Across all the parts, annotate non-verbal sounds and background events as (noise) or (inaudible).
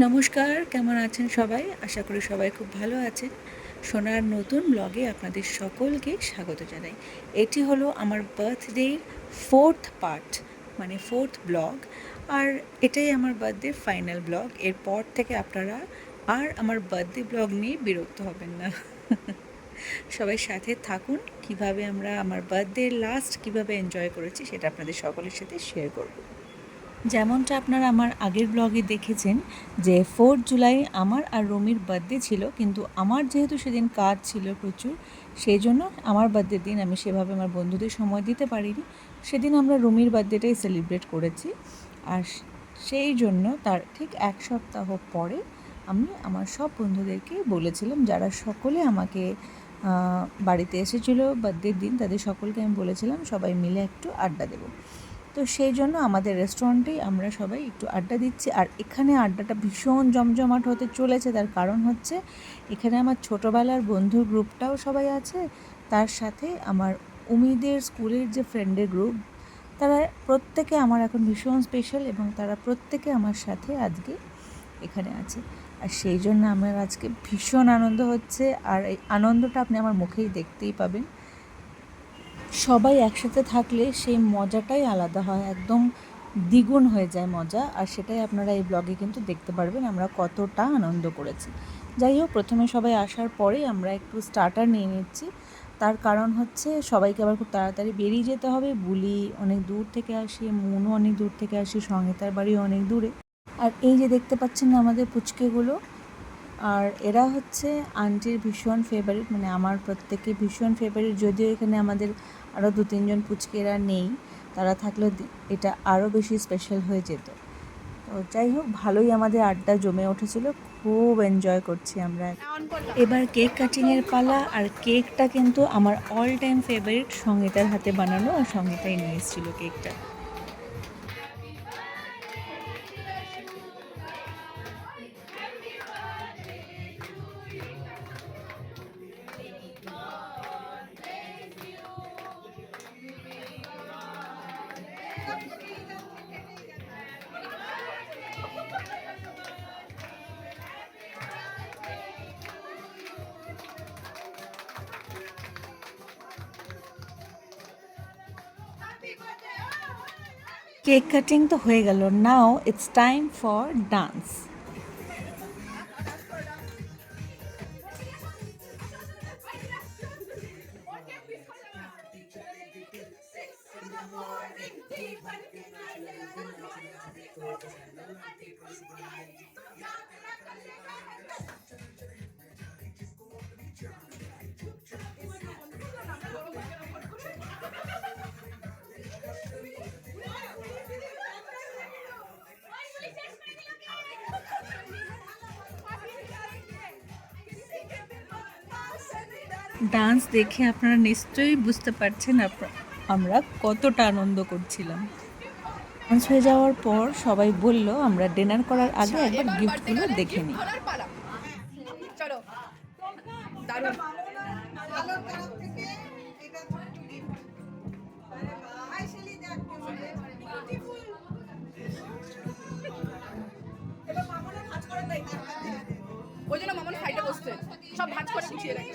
নমস্কার, কেমন আছেন সবাই? আশা করি সবাই খুব ভালো আছেন। সোনার নতুন ব্লগে আপনাদের সকলকে স্বাগত জানাই। এটি হলো আমার বার্থডে ফোর্থ পার্ট মানে ফোর্থ ব্লগ আর এটাই আমার বার্থডে ফাইনাল ব্লগ এরপর থেকে আপনারা আর আমার বার্থডে ব্লগ নিয়ে বিরক্ত হবেন না। (laughs) সবাই সাথে থাকুন, কীভাবে আমরা আমার বার্থডে লাস্ট কীভাবে এনজয় করেছি সেটা আপনাদের সকলের সাথে শেয়ার করব। যেমনটা আপনারা আমার আগের ব্লগে দেখেছেন যে ফোর্থ জুলাই আমার আর রমির বার্থডে ছিল, কিন্তু আমার যেহেতু সেদিন কাজ ছিল প্রচুর সেই জন্য আমার বার্থডের দিন আমি সেভাবে আমার বন্ধুদের সময় দিতে পারিনি। সেদিন আমরা রমির বার্থডেটাই সেলিব্রেট করেছি আর সেই জন্য তার ঠিক এক সপ্তাহ পরে আমি আমার সব বন্ধুদেরকে বলেছিলাম, যারা সকলে আমাকে বাড়িতে এসেছিল বার্থডের দিন, তাদের সকলকে আমি বলেছিলাম সবাই মিলে একটু আড্ডা দেবো। তো সেই জন্য আমাদের রেস্টুরেন্টেই আমরা সবাই একটু আড্ডা দিচ্ছি। আর এখানে আড্ডাটা ভীষণ জমজমাট হতে চলেছে। তার কারণ হচ্ছে, এখানে আমার ছোটোবেলার বন্ধুর গ্রুপটাও সবাই আছে। তার সাথে আমার উমিদের স্কুলের যে ফ্রেন্ডের গ্রুপ তারা প্রত্যেকে আমার এখন ভীষণ স্পেশাল এবং তারা প্রত্যেকে আমার সাথে আজকে এখানে আছে। আর সেই জন্য আমার আজকে ভীষণ আনন্দ হচ্ছে। আর এই আনন্দটা আপনি আমার মুখেই দেখতেই পাবেন। সবাই একসাথে থাকলে সেই মজাটাই আলাদা হয়, একদম দ্বিগুণ হয়ে যায় মজা। আর সেটাই আপনারা এই ব্লগে কিন্তু দেখতে পারবেন আমরা কতটা আনন্দ করেছি। যাই হোক, প্রথমে সবাই আসার পরেই আমরা একটু স্টার্টার নিয়ে নিচ্ছি। তার কারণ হচ্ছে সবাইকে আবার খুব তাড়াতাড়ি বেরিয়ে যেতে হবে। বুলি অনেক দূর থেকে আসি মনও অনেক দূর থেকে আসি, সঙ্গে তার বাড়ি অনেক দূরে। আর এই যে দেখতে পাচ্ছেন আমাদের পুচকেগুলো আর এরা হচ্ছে আন্টির ভীষণ ফেভারিট মানে আমার প্রত্যেকে ভীষণ ফেভারিট যদিও এখানে আমাদের আরও দু, তিনজন পুচকেরা নেই, তারা থাকলে এটা আরও বেশি স্পেশাল হয়ে যেত। তো যাই হোক, ভালোই আমাদের আড্ডা জমে উঠেছিল, খুব এনজয় করছি আমরা। এবার কেক কাটিংয়ের পালা, আর কেকটা কিন্তু আমার অল টাইম ফেভারিট সঙ্গীতার হাতে বানানো, আর সঙ্গীতাই নিয়ে এসেছিল কেকটা কেক কাটিং তো হয়ে গেল now it's time for dance dance দেখে আপনারা নিশ্চয়ই বুঝতে পারছেন আমরা কতটা আনন্দ করছিলাম। ডান্স হয়ে যাওয়ার পর সবাই বলল আমরা ডিনার করার আগে একবার গিফটগুলো দেখে নিই। চলো। ওই জন্য মামন সাইডে বসছে সব ভাজ করে গুছিয়ে রাখে।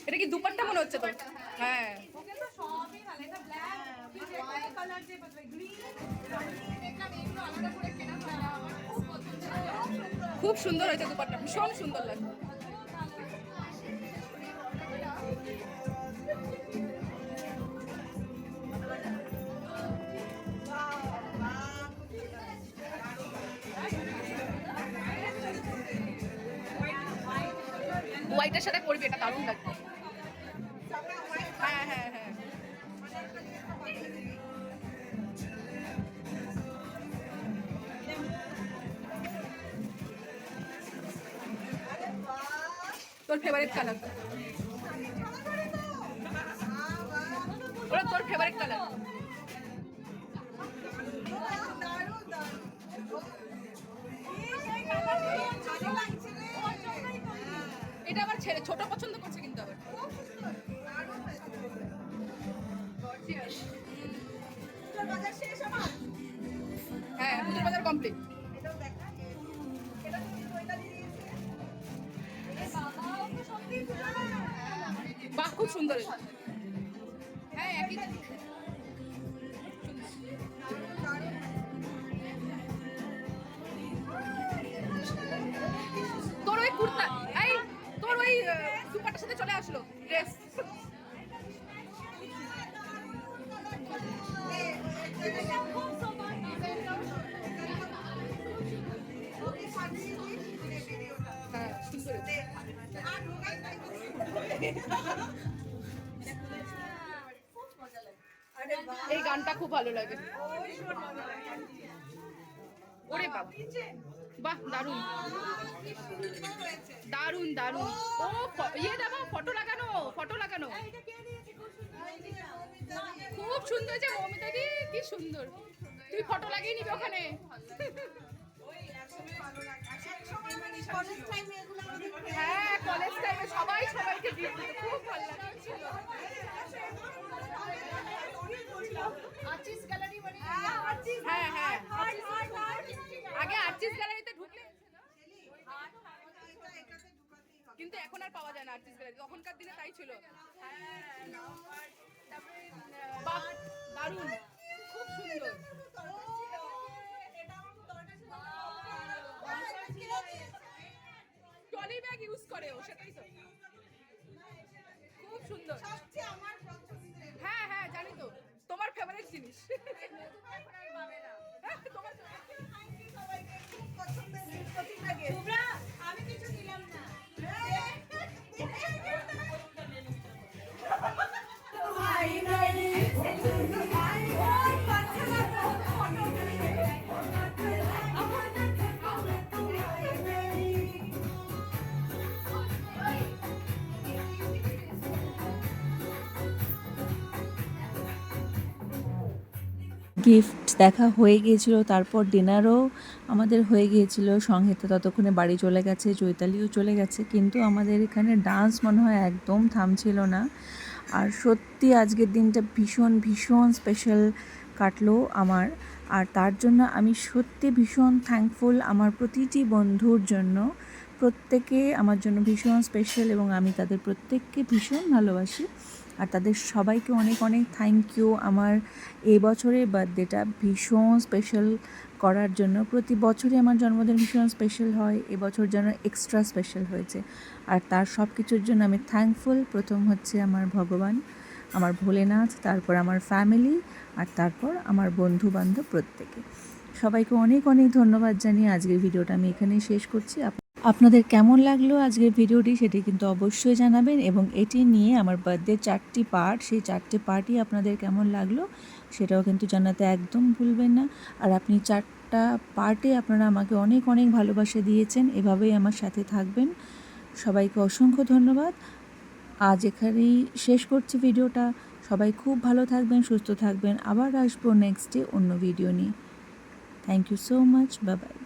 এটা কি দুপাট্টা মনে হচ্ছে তো হ্যাঁ। খুব সুন্দর হয়েছে দুপাট্টা। ভীষণ সুন্দর লাগছে। হোয়াইটের সাথে করবি এটা দারুণ লাগবে। হ্যাঁ হ্যাঁ হ্যাঁ। তোর ফেভারিট কালার ওরা তোর ফেভারিট কালার হ্যাঁ পুজোর বাজার কমপ্লিট বাহ খুব সুন্দর। এই গানটা খুব ভালো লাগে। ওরে বাবা। বাহ দারুণ দারুণ দারুণ ও ইয়ে দেবো ফটো লাগানো ফটো লাগানো। খুব সুন্দর যে মৌমিতা দি কি সুন্দর। তুই ফটো লাগিয়ে নিবি ওখানে। হ্যাঁ কলেজ টাইমে সবাই হ্যাঁ হ্যাঁ আগে আর্টিস্ট গ্যালারিতে ঢুকলে কিন্তু এখন আর পাওয়া যায় না, আর্টিস্ট গ্যালারি তখনকার দিনে তাই ছিল দারুণ খুব সুন্দর ট্রলি ব্যাগ ইউজ করে ও, সেটাই তো। গিফট দেখা হয়ে গিয়েছিল, তারপর ডিনারও আমাদের হয়ে গিয়েছিল। সঙ্গে তো ততক্ষণে বাড়ি চলে গেছে, চৈতালিও চলে গেছে, কিন্তু আমাদের এখানে ডান্স মনে হয় একদম থামছিল না। আর সত্যি আজকের দিনটা ভীষণ ভীষণ স্পেশাল কাটলো আমার। আর তার জন্য আমি সত্যি ভীষণ থ্যাঙ্কফুল আমার প্রতিটি বন্ধুর জন্য। প্রত্যেকে আমার জন্য ভীষণ স্পেশাল এবং আমি তাদের প্রত্যেককে ভীষণ ভালোবাসি। আর তাদের সবাইকে অনেক অনেক থ্যাংক ইউ আমার এই বছরের বার্থডেটা ভীষণ স্পেশাল করার জন্য। প্রতি বছরই আমার জন্মদিন ভীষণ স্পেশাল হয়, এবছর যেন এক্সট্রা স্পেশাল হয়েছে। আর তার সব কিছুর জন্য আমি থ্যাঙ্কফুল প্রথম হচ্ছে আমার ভগবান, আমার ভোলেনাথ, তারপর আমার ফ্যামিলি আর তারপর আমার বন্ধু বান্ধব প্রত্যেকে। সবাইকে অনেক অনেক ধন্যবাদ জানিয়ে আজকের ভিডিওটা আমি এখানেই শেষ করছি। আপনাদের কেমন লাগল আজকের ভিডিওটি সেটি কিন্তু অবশ্যই জানাবেন এবং এটি নিয়ে আমার বার্থডে চারটি পার্ট সেই চারটি পার্টই আপনাদের কেমন লাগল সেটাও কিন্তু জানাতে একদম ভুলবেন না। আর আপনি চারটা পার্টে আপনারা আমাকে অনেক অনেক ভালোবাসা দিয়েছেন, এভাবেই আমার সাথে থাকবেন। সবাইকে অসংখ্য ধন্যবাদ। আজ এখানেই শেষ করছি ভিডিওটা। সবাই খুব ভালো থাকবেন, সুস্থ থাকবেন। আবার আসব নেক্সট ডে অন্য ভিডিও নিয়ে। Thank you so much bye bye